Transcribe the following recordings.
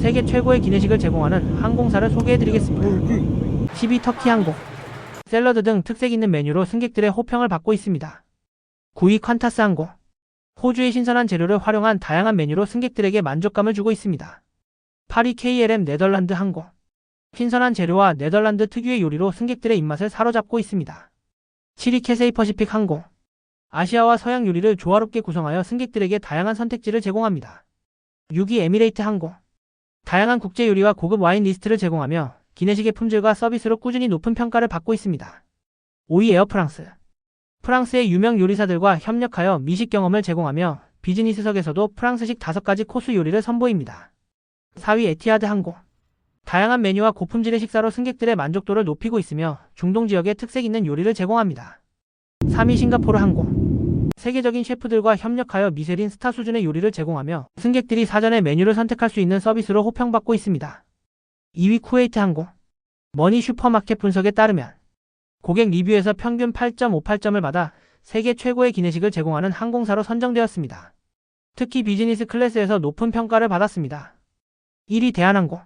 세계 최고의 기내식을 제공하는 항공사를 소개해드리겠습니다. 12 터키 항공. 샐러드 등 특색 있는 메뉴로 승객들의 호평을 받고 있습니다. 9위 퀀타스 항공. 호주의 신선한 재료를 활용한 다양한 메뉴로 승객들에게 만족감을 주고 있습니다. 8위 KLM 네덜란드 항공. 신선한 재료와 네덜란드 특유의 요리로 승객들의 입맛을 사로잡고 있습니다. 7위 캐세이 퍼시픽 항공. 아시아와 서양 요리를 조화롭게 구성하여 승객들에게 다양한 선택지를 제공합니다. 6위 에미레이트 항공. 다양한 국제 요리와 고급 와인 리스트를 제공하며 기내식의 품질과 서비스로 꾸준히 높은 평가를 받고 있습니다. 5위 에어프랑스. 프랑스의 유명 요리사들과 협력하여 미식 경험을 제공하며 비즈니스석에서도 프랑스식 5가지 코스 요리를 선보입니다. 4위 에티하드 항공. 다양한 메뉴와 고품질의 식사로 승객들의 만족도를 높이고 있으며 중동 지역의 특색 있는 요리를 제공합니다. 3위 싱가포르 항공. 세계적인 셰프들과 협력하여 미쉐린 스타 수준의 요리를 제공하며 승객들이 사전에 메뉴를 선택할 수 있는 서비스로 호평받고 있습니다. 2위 쿠웨이트 항공. 머니 슈퍼마켓 분석에 따르면 고객 리뷰에서 평균 8.58점을 받아 세계 최고의 기내식을 제공하는 항공사로 선정되었습니다. 특히 비즈니스 클래스에서 높은 평가를 받았습니다. 1위 대한항공.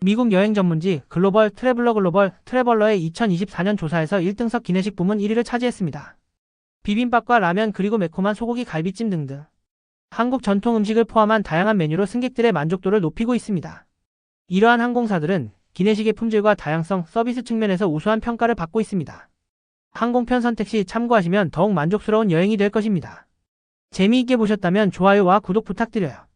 미국 여행 전문지 글로벌 트래블러 글로벌 트래블러의 2024년 조사에서 1등석 기내식 부문 1위를 차지했습니다. 비빔밥과 라면 그리고 매콤한 소고기 갈비찜 등등 한국 전통 음식을 포함한 다양한 메뉴로 승객들의 만족도를 높이고 있습니다. 이러한 항공사들은 기내식의 품질과 다양성, 서비스 측면에서 우수한 평가를 받고 있습니다. 항공편 선택 시 참고하시면 더욱 만족스러운 여행이 될 것입니다. 재미있게 보셨다면 좋아요와 구독 부탁드려요.